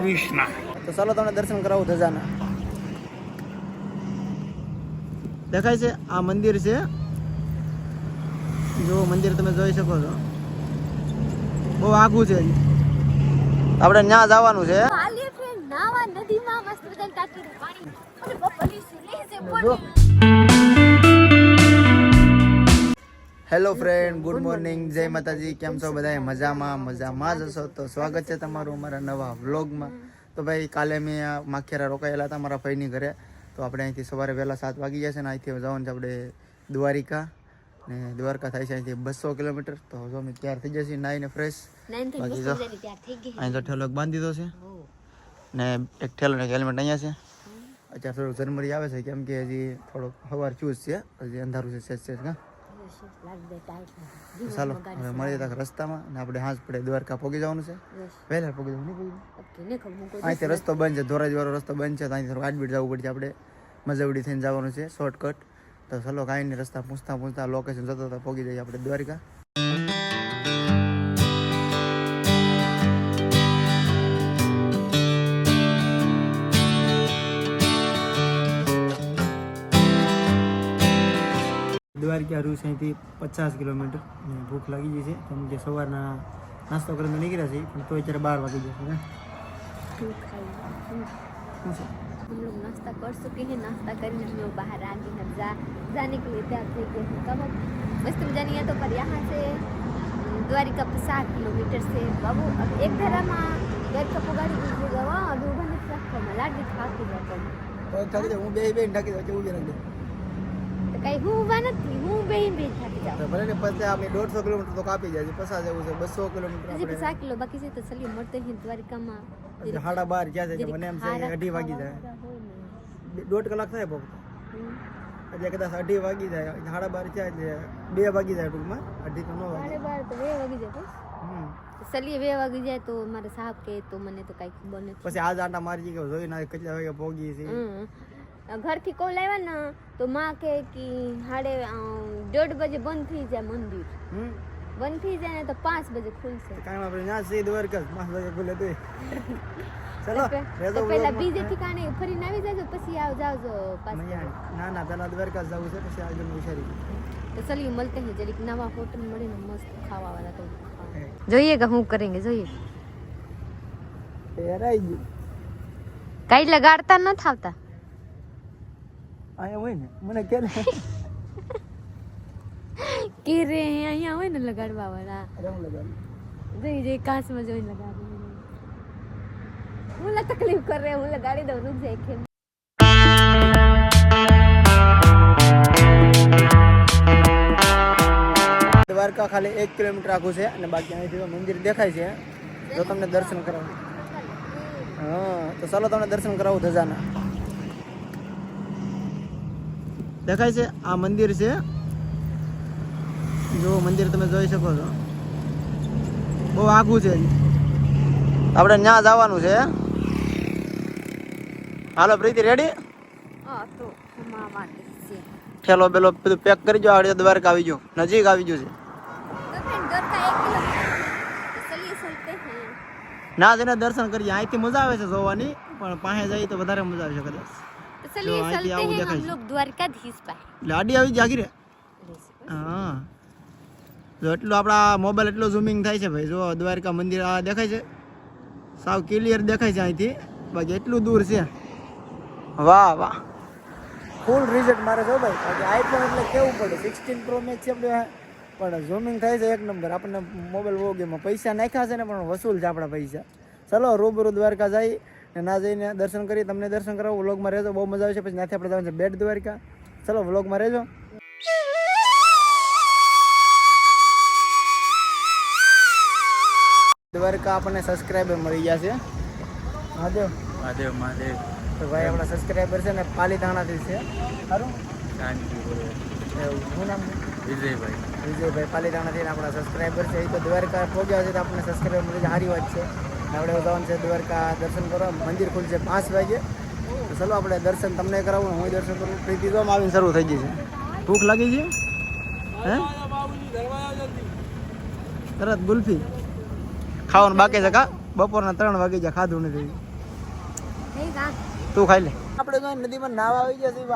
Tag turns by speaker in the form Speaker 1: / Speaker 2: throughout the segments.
Speaker 1: કૃષ્ણ.
Speaker 2: તો ચાલો તમને દર્શન કરાવું ધજાના. દેખાય છે આ મંદિર છે. જો મંદિર તમે જોઈ શકો છો. બહુ આઘું છે. આપણે ત્યાં જવાનું છે.
Speaker 3: નદીમાં મસ્ત પાણી.
Speaker 2: હેલો ફ્રેન્ડ ગુડ મોર્નિંગ જય માતાજી કેમ છો બધા મજામાં મજામાં જ હશો? તો સ્વાગત છે તમારું અમારા નવા વ્લોગમાં. તો ભાઈ કાલે મેં માખેરા રોકાયેલા હતા મારા ભાઈની ઘરે. તો આપણે અહીંથી સવારે વહેલા સાત વાગી જશે ને અહીંથી જવાનું છે આપણે દ્વારિકા. ને દ્વારકા થાય છે અહીંથી બસો કિલોમીટર. તો જો અમે તૈયાર થઈ જશે નાઈને ફ્રેશ બાકી જો. અહીં તો ઠેલો બાંધી દીધો છે. ને એક ઠેલો ને હેલ્મેટ અહીંયા છે. અત્યારે થોડું જનમરી આવે છે કેમ કે હજી થોડોક સવાર ચૂઝ છે. હજી અંધારું છે સેજ સેજ
Speaker 3: દે
Speaker 2: તો ચાલો હવે મળીએ તક રસ્તામાં ને આપણે હાંસ પડે દ્વારકા પોગી જવાનું છે. વહેલા પોગી જવું નહીં પોગી અહીંથી રસ્તો બંધ છે ધોરાજ વાળો રસ્તો બંધ છે તો અહીંથી થોડું આડબીડ જવું પડશે આપણે. મજવડી થઈને જવાનું છે શોર્ટકટ તો ચલો કાંઈ નહીં રસ્તા પૂછતા પૂછતા લોકેશન જતા હતા પોગી જઈએ આપણે દ્વારકા. દ્વારકા રૂસ અહીંથી પચાસ કિલોમીટર ને ભૂખ લાગી ગઈ છે કેમ કે સવારના નાસ્તો કરીને નીકળ્યા છે પણ તો અત્યારે બાર વાગી જશે ને
Speaker 3: શું ખાઈ
Speaker 2: શું છે
Speaker 3: हम लोग नाश्ता कर चुके हैं नाश्ता करने हम लोग बाहर आ गए हैं जा जाने के लिए तैयार थे गए हैं कब मस्त में जानी है तो पर यहाँ से द्वारिका पर सात किलोमीटर से बाबू अब एक धरा में द्वारिका को गाड़ी गुजरी गवा और दो बने प्लेटफॉर्म लाडी થાકી જતો
Speaker 2: તો થાકી જાય હું બે બે ઢાકી દઉં કેવું રાખી દઉં
Speaker 3: તો કઈ હું ઊભા નથી હું બે બે થાકી જાઉં.
Speaker 2: તો ભલે ને પછી આપણે દોઢસો કિલોમીટર તો કાપી જાય છે પસાર જવું છે બસો કિલોમીટર
Speaker 3: હજી પચાસ કિલો બાકી છે તો ચલીએ મળતે हैं દ્વારિકામાં.
Speaker 2: હજી સાડા બાર ક્યાં છે મને એમ છે કે અઢી વાગી જાય. બે- દોઢ કલાક થાય પગતો એટલે કદાચ અઢી વાગી જાય સાડા બાર થયા એટલે બે વાગી જાય ટૂંકમાં અઢી તો ન વાગે.
Speaker 3: બાર તો બે વાગી જાય.
Speaker 2: હમ.
Speaker 3: બે વાગી જાય તો મારે સાહેબ કહે તો મને તો કઈ ખબર નથી.
Speaker 2: પછી આજ આટા મારી કે જોઈ ના કેટલા વાગે ભોગી છે.
Speaker 3: ઘરથી કોલ આવ્યા ને તો માં કહે કે હાડે દોઢ બજે બંધ થઈ જાય મંદિર. બંધ થઈ જાય ને તો પાંચ બજે ખુલશે.
Speaker 2: કાંઈ આપણે ના સી દ્વારકા જ પાંચ બજે ખુલે તો ચલો
Speaker 3: તો પે- પેલા
Speaker 2: vlogમાં.
Speaker 3: બીજે ઠિકાણે ફરીને આવી જાજો પછી આવ જાવજો પાછા.
Speaker 2: ના ના પેલા દ્વારકા જવું છે પછી આગળ વિચારી
Speaker 3: તો ચલીએ મળતે હે જરીક નવા હોટલ મળે ને મસ્ત ખાવા વાળા તો જોઈએ કે હું કરેંગે જોઈએ.
Speaker 2: પહેરાઈ ગયું.
Speaker 3: કઈ લગાડતા ન થાવતા.
Speaker 2: અહીંયા હોય ને મને કે ને.
Speaker 3: કે રે અહીંયા હોય ને લગાડવા વાળા જઈ જઈ કાચમાં જોઈને લગાડી. હું તકલીફ કરે હું લગાડી દઉં રૂપ જાય ખેલ
Speaker 2: દ્વારકા ખાલી એક કિલોમીટર આખું છે અને બાકી અહીંથી મંદિર દેખાય છે. જો તમને દર્શન કરાવું. હા તો ચાલો તમને દર્શન કરાવું ધજાના. દેખાય છે આ મંદિર છે. જો મંદિર તમે જોઈ શકો છો. બહુ આઘું છે. આપણે ત્યાં જવાનું છે. હાલો પ્રીતિ રેડી ઠેલો પેલો બધું પેક કરી જો આવડે દ્વારકા આવી ગયો નજીક આવી
Speaker 3: જશે
Speaker 2: ના જઈને દર્શન કરીએ અહીંથી મજા આવે છે જોવાની પણ પાસે જઈએ તો વધારે મજા આવશે કદાચ
Speaker 3: तो चलिए
Speaker 2: जो
Speaker 3: चलते
Speaker 2: आगे
Speaker 3: हैं
Speaker 2: आओ,
Speaker 3: हम
Speaker 2: दिखाइए।
Speaker 3: लोग द्वारकाधीश पर
Speaker 2: એટલે આડી આવી જાગી રે હા જો એટલું આપણા મોબાઈલ એટલો ઝૂમિંગ થાય છે ભાઈ જો દ્વારકા મંદિર આ દેખાય છે સાવ ક્લિયર દેખાય છે અહીંથી બાકી એટલું દૂર છે વાહ વાહ ફૂલ રિઝલ્ટ મારે જો ભાઈ બાકી આઈફોન એટલે કેવું પડે સિક્સટીન પ્રો મેક્સ છે આપણે પણ ઝૂમિંગ થાય છે એક નંબર આપણને મોબાઈલ બહુ ગેમાં પૈસા નાખ્યા છે ને પણ વસૂલ છે આપણા પૈસા ચલો રૂબરૂ દ્વારકા જઈ ને ના જઈને દર્શન કરી તમને દર્શન કરાવો વ્લોગમાં રહેજો બહુ મજા આવશે. પછી ત્યાંથી આપણે જવાનું છે બેટ દ્વારકા. ચલો વ્લોગમાં રહેજો. દ્વારકા આપણને સબસ્ક્રાઈબર મળી ગયા છે. મહાદેવ.
Speaker 1: મહાદેવ મહાદેવ.
Speaker 2: તો ભાઈ આપણા સબસ્ક્રાઈબર છે ને પાલીતાણાથી છે. સારું? શું નામ
Speaker 1: વિજયભાઈ.
Speaker 2: વિજયભાઈ પાલીતાણાથી આપણા સબસ્ક્રાઈબર છે. એ તો દ્વારકા પહોંચ્યા છે તો આપણને સબસ્ક્રાઈબર મળી જાય. સારી વાત છે. આપણે જવાનું છે દ્વારકા દર્શન કરવા. મંદિર ખુલશે પાંચ વાગે. તો ચલો આપણે દર્શન તમને કરાવું હું દર્શન કરું. પ્રીતિ તો આવીને શરૂ થઈ ગઈ છે. ભૂખ લાગી છે હે? તરત ગુલ્ફી. ખાવાનું બાકી છે કા? બપોરના ત્રણ વાગે જ્યાં ખાધું નથી. તું ખાઈ લે. આપણે તો નદીમાં નાવા આવી ગયા છીએ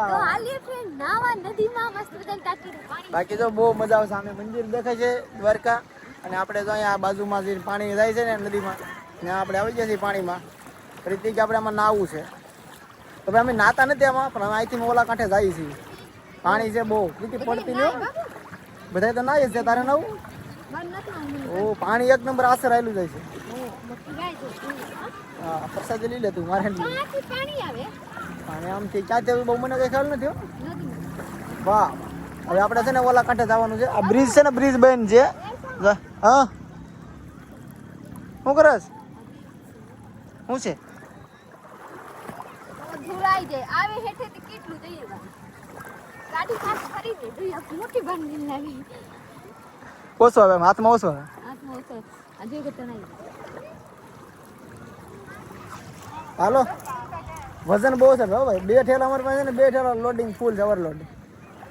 Speaker 2: બાકી તો બહુ મજા આવે સામે મંદિર દેખાય છે દ્વારકા. અને આપણે તો અહીંયા બાજુમાં જે પાણી જાય છે ને નદીમાં. ત્યાં આપણે આવી ગયા છીએ પાણીમાં. રીતિ કે આપણે આમાં નાવું છે. તો ભાઈ અમે નાતા નથી આમાં, પણ અમે અહીંથી ઓલા કાંઠે જઈએ છીએ. પાણી છે બહુ. રીતિ પડતી નહીં બધા તો નાય જ છે, તારે નવું ઓ, પાણી એક નંબર આસર આવેલું જાય છે.
Speaker 3: હા?
Speaker 2: પ્રસાદ લઈ લે તું, મારે
Speaker 3: પાણી
Speaker 2: આમથી ક્યાંથી આવ્યું બહુ મને કઈ ખ્યાલ નથી વાહ. હવે આપણે છે ને ઓલા કાંઠે જવાનું છે. આ બ્રિજ છે ને બ્રિજ બન છે. જા. હા. શું કરસ? શું છે?
Speaker 3: ધુરાઈ જાય. આવે હેઠેથી કેટલું જઈએ ગાડી પાસ કરી દે. જોઈએ મોટી બાંધી લાવી.
Speaker 2: ઓછો હવે હાથમાં ઓછો હવે
Speaker 3: હાથમાં ઓછો આ કે તણાઈ
Speaker 2: હાલો. વજન બહુ છે ભાઈ. બે ઠેલા અમારી પાસે ને બે ઠેલા લોડિંગ ફૂલ છે ઓવરલોડ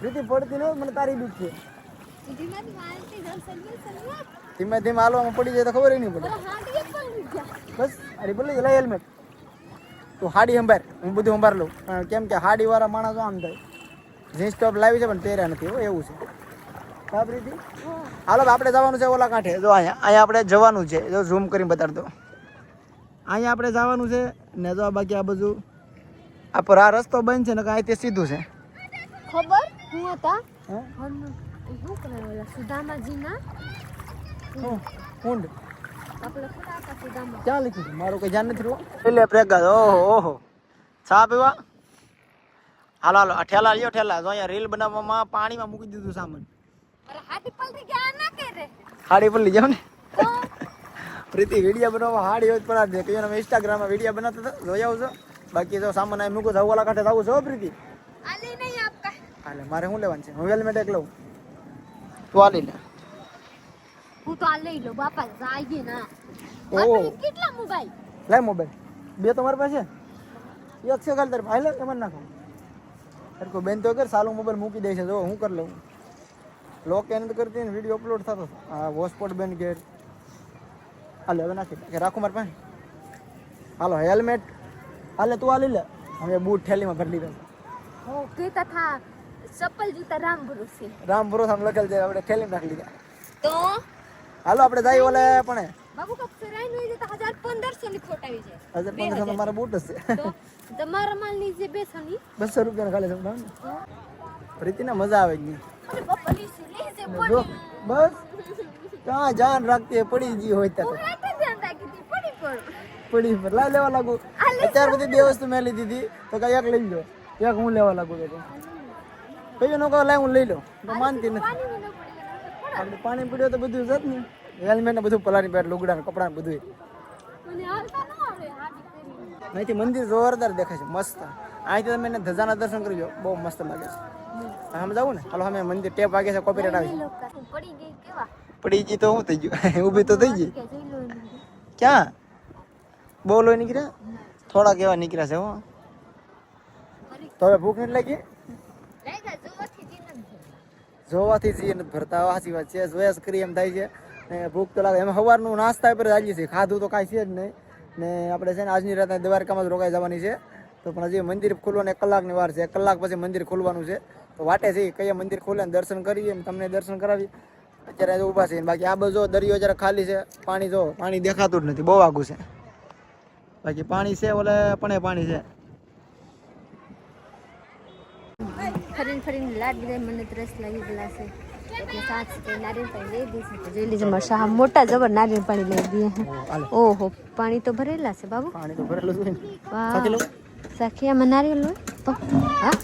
Speaker 2: રીતિ પડતી નહીં મને તારી બીક છે. ધીમે ધીમે હાલવામાં પડી જાય તો ખબર નહીં પડે. બસ અરે બોલે લઈ હેલ્મેટ. તું હાડી સંભાર હું બધું સંભાર લઉં. કેમ કે હાડી વાળા માણસો આમ થાય. જીન્સ ટોપ લાવી છે પણ પહેર્યા નથી હો એવું છે. બાબરીથી હાલો આપણે જવાનું છે ઓલા કાંઠે. જો અહીંયા અહીંયા આપણે જવાનું છે. જો ઝૂમ કરીને બતાડ દો. અહીંયા આપણે જવાનું છે ને જો બાકી આ બધું આ પર આ રસ્તો બંધ છે ને કાંઈ તે સીધું છે.
Speaker 3: ખબર? હું હતા. શું કરે ઓલા સુદામાજીના?
Speaker 2: ઊંડ
Speaker 3: આપણે ખરા હતા સુદામા
Speaker 2: ક્યાં લખ્યું મારું કઈ ધ્યાન નથી રહ્યું એટલે પ્રેગા ઓહો ઓહો ચા પીવા હાલો હાલો ઠેલા લ્યો ઠેલા જો અહીંયા રીલ બનાવવામાં પાણીમાં મૂકી દીધું સામાન
Speaker 3: હાથી પલટી ગયા ના કરે
Speaker 2: હાડી પર લઈ જાવ ને પ્રીતિ વીડિયો બનાવવા હાડી હોય પણ દે કયો અમે ઇન્સ્ટાગ્રામમાં વીડિયો બનાવતા હતા જોઈ આવજો બાકી જો સામાન આય મૂકો જવું કાંઠે જવું છે હો પ્રીતિ
Speaker 3: આલી નહીં આપકા
Speaker 2: હાલે મારે શું લેવાનું છે હું હેલ્મેટ એક લઉં તું આલી લે
Speaker 3: હું તો આ લઈ લો બાપા જાય ના.
Speaker 2: ઓહો.
Speaker 3: આપણે કેટલા મોબાઈલ
Speaker 2: લાય મોબાઈલ બે તો મારી પાસે? એક છે ખાલી તારે ભાઈ લે એમાં નાખો. અરે કોઈ બેન તો કર સાલું મોબાઈલ મૂકી દે છે. જો હું કરી લઉં. લોક એને તો કરતી ને વીડિયો અપલોડ થતો હા હોસ્પોટ બેન ઘેર. હાલે હવે નાખી. દે. કે રાખું મારી પાસે. હાલો હેલ્મેટ હાલે તું આ લઈ લે. હવે બૂટ થેલીમાં ભરી લીધા છે.
Speaker 3: હો કહેતા થા. ચપ્પલ જૂતા રામ ભરોસે.
Speaker 2: રામ ભરોસે આમ લખેલ છે આપણે થેલીમાં નાખી લીધા.
Speaker 3: તો?
Speaker 2: હાલો આપણે જઈએ ઓલે પણ.
Speaker 3: બાબુ કપ ફેરાઈ નઈ જતા હજાર પંદરસો ની ખોટાવી જાય.
Speaker 2: હજાર પંદરસો મારા બૂટ છે.
Speaker 3: તો તમારા માલની જે બેસણી
Speaker 2: બસો રૂપિયા ખાલી સમજાવ ને પ્રીતિને મજા આવે જ નહીં
Speaker 3: ની લે
Speaker 2: બસ. ક્યાં જાન રાખતી પડી ગઈ હોય ત્યાં
Speaker 3: પડી
Speaker 2: પર લાઈ લેવા લાગુ. અત્યાર બધી બે વસ્તુ મેં લીધી હતી. તો કઈ એક લઈ લો એક હું લેવા લાગુ તો. કયું નો કહો લાય હું લઈ લો. તો માનતી નથી.
Speaker 3: પાણી
Speaker 2: આપણે પાણી પીડ્યો તો બધું જત ને. હેલ્મેટ ને બધું પલાની પેટ લુગડા ને કપડા ને બધું અહીંથી મંદિર જોરદાર દેખાય છે મસ્ત. અહીંથી તમે એને ધજાના દર્શન કરજો બહુ મસ્ત લાગે છે. આમ જાવું ને? હાલો અમે મંદિર ટેપ વાગે છે કોપી આવે
Speaker 3: પડી ગઈ
Speaker 2: તો હું થઈ ગયું? ઊભી તો થઈ ગઈ. ક્યાં? બહુ લોહી નીકળ્યા? થોડા કેવા નીકળ્યા છે હો. તો હવે ભૂખ નથી લાગી
Speaker 3: લાગ્યા જોવાથી જ નથી
Speaker 2: જોવાથી જઈએ ને ભરતા સાચી વાત છે, જોયા જ એમ થાય છે. ને ભૂખ તો લાગે. એમાં સવારનું નાસ્તા પર ચાલીએ છીએ. ખાધું તો કાંઈ છે જ નહીં. ને આપણે છે ને આજની રાતે દ્વારકામાં જ રોકાઈ જવાની છે. તો પણ હજી મંદિર ખુલવાને એક કલાકની વાર છે. એક કલાક પછી મંદિર ખુલવાનું છે. તો વાટે છે કયા મંદિર ખુલે ને દર્શન કરીએ તમને દર્શન કરાવી અત્યારે ઊભા છે બાકી આ બધો દરિયો જરા ખાલી છે, પાણી જો પાણી દેખાતું જ નથી. બહુ આઘું છે. બાકી પાણી છે ઓલે, પણ પાણી છે.
Speaker 3: ફરીને ફરીને લાડ બધા મને ત્રસ લાગી ગયેલા છે. એટલે સાત કે નારિયેળ પાણી લઈ દઈશું તો જોઈ લીધું મારા શાહ મોટા જબર નારિયેળ પાણી લઈ દઈએ. ઓહો પાણી તો ભરેલા છે બાબુ.
Speaker 2: પાણી તો ભરેલું
Speaker 3: વાહ. સાખીયામાં નારિયેળ હોય તો? હા?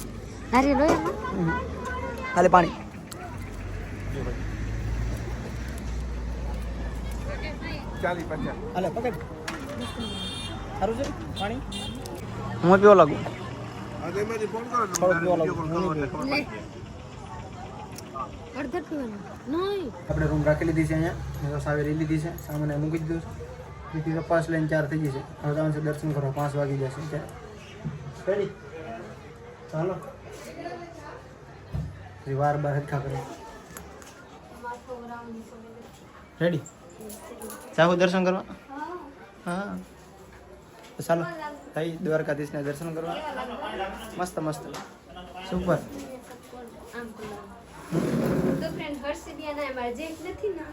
Speaker 3: નારિયેળ હોય એમાં
Speaker 2: હાલે પાણી. હાલે પકડ. સારું છે? પાણી? હું પીવા લાગુ? આપણે રૂમ રાખી લીધી છે અહીંયા તો સાવે લઈ લીધી છે સામાન મૂકી દીધું છે બીજી તો પાંચ લઈને ચાર થઈ ગઈ છે હવે જવાનું છે દર્શન કરો પાંચ વાગી જશે ત્યારે રેડી ચાલો હજી વાર બાર હરખા કરે રેડી જાવ દર્શન કરવા હા તો ચાલો થઈ દ્વારકાધીશને દર્શન કરવા? મસ્ત મસ્ત. સુપર.
Speaker 3: તો ફ્રેન્ડ હર્ષિદિયાના અમારા નથી ને?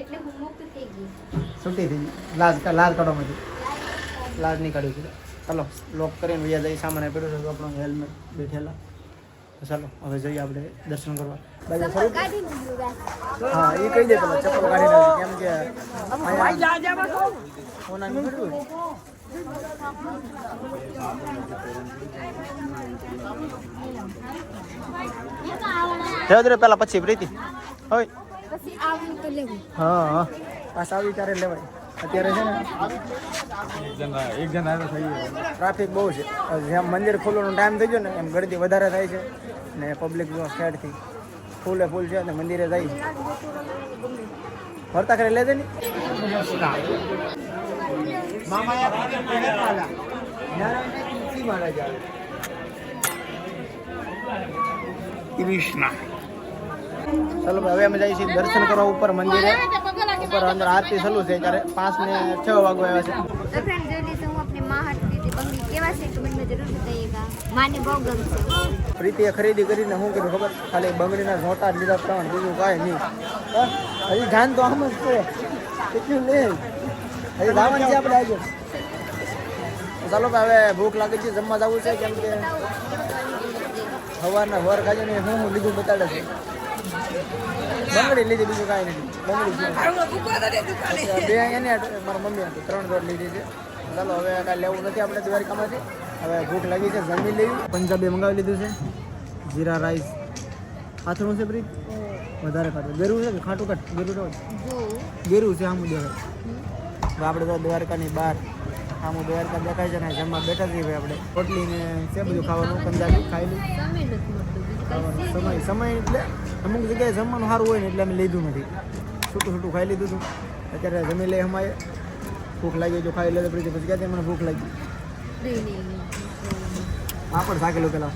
Speaker 3: એટલે હું મુક્ત થઈ ગઈ.
Speaker 2: છૂટી થઈ. લાજ લાજ કાઢવામાંથી. લાજ નહીં કાઢ્યું છે. ચાલો લોક કરીને વ્યા જઈ સામાન પડ્યો છે આપણો હેલ્મેટ બેઠેલા. ચાલો હવે જઈએ આપણે દર્શન કરવા. હા એ કહી દે પેલા ચપ્પલ કાઢી નાખી કેમ કે પડ્યું પેલા પછી પ્રીતિ. હોય.
Speaker 3: પછી આવું તો લેવું.
Speaker 2: હા હા. પાછા આવી ત્યારે લેવાય. અત્યારે છે ને
Speaker 1: એક જણ આવે થઈ ગયો.
Speaker 2: ટ્રાફિક બહુ છે. જેમ મંદિર ખુલવાનો ટાઈમ થઈ ગયો ને એમ ગરદી વધારે થાય છે ને પબ્લિક જો સ્ટેટથી ફૂલે ફૂલ છે અને મંદિરે જાય. ફરતા કરી લેજે ને?
Speaker 1: કૃષ્ણ.
Speaker 2: ચલો હવે અમે જઈએ છીએ દર્શન કરવા ઉપર મંદિરે. ઉપર અંદર આરતી ચાલુ છે ત્યારે પાંચ ને છ વાગો આવ્યા છે. પ્રીતિએ ખરીદી કરીને શું કીધું ખબર ખાલી બંગડીના નોટા લીધા ત્રણ બીજું કાંઈ નહીં. હજી ધ્યાન તો આમ જ છે. એટલું નહીં. હજી જવાનું છે આપણે આજે ચાલો કે હવે ભૂખ લાગે છે જમવા જવું છે કેમ કે સવારના હવાર ખાજો ને હું હું લીધું બતાડે છે. બંગડી લીધી બીજું કાંઈ નથી. બંગડી બે એને મારા મમ્મી હતી ત્રણ દોડ લીધી છે. ચાલો હવે કાંઈ લેવું નથી આપણે દ્વારકામાંથી હવે ભૂખ લાગી છે જમી લેવી પંજાબી મંગાવી લીધું છે. જીરા રાઈસ. ખાતરું છે પ્રીત? વધારે ખાતું ગેરું છે કે ખાટું કાટ ગેરું ગેરું. છે આમ દેખાય આપણે તો દ્વારકાની બહાર. આમ દ્વારકા દેખાય છે ને જમવા બેઠા ભાઈ આપણે. રોટલી ને છે બધું ખાવાનું પંજાબી ખાઈ લીધું. સમય સમય એટલે અમુક જગ્યાએ જમવાનું સારું હોય ને એટલે અમે લીધું નથી. છૂટું છૂટું ખાઈ લીધું હતું. અત્યારે જમી લઈ અમારે. ભૂખ લાગી જો ખાઈ લેતો પછી પછી ક્યાંથી મને ભૂખ લાગી? પાપડ થાકેલું પેલા.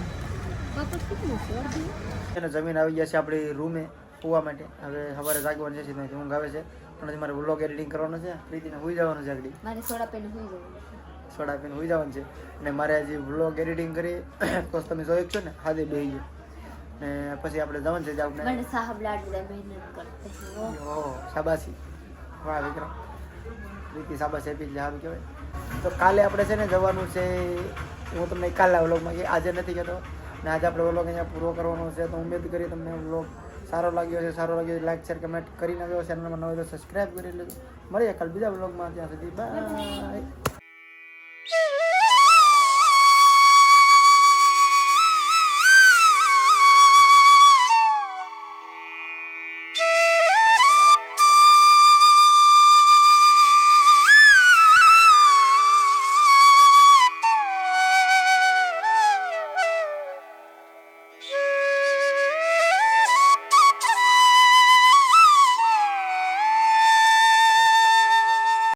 Speaker 2: જમીન આવી ગયા છે આપણી રૂમે પૂવા માટે. હવે સવારે જાગવાનું છે સીધું ઊંઘ આવે છે. પણ મારે વ્લોગ એડિટિંગ કરવાનું છે. પ્રીતિને હોઈ જવાનું છે આગળ.
Speaker 3: મારે સોડા પીને હોઈ જવાનું
Speaker 2: સોડા પીને હોઈ જવાનું છે. અને મારે આજે વ્લોગ એડિટિંગ કરી તો તમે જોયું છો ને? હાજે બે ગયો ને પછી આપણે જવાનું છે આપણે
Speaker 3: મને સાહેબ લાડુડા મહેનત કરતે
Speaker 2: ઓ શાબાશી. વાહ વિક્રમ. પ્રીતિ શાબાશી આપી સારું કહેવાય. તો કાલે આપણે છે ને જવાનું છે હું તમને કાલે વ્લોગમાં કે આજે નથી કહેતો. ને આજે આપણે વ્લોગ અહીંયા પૂરો કરવાનો છે તો ઉમેદ કરી તમને વ્લોગ સારો લાગ્યો છે, સારો લાગ્યો લાઈક શેર કમેન્ટ કરી નાખ્યો ચેનલમાં નવો તો સબસ્ક્રાઈબ કરી લેજો. મળીએ કાલ બીજા બ્લોગમાં ત્યાં સુધી બાય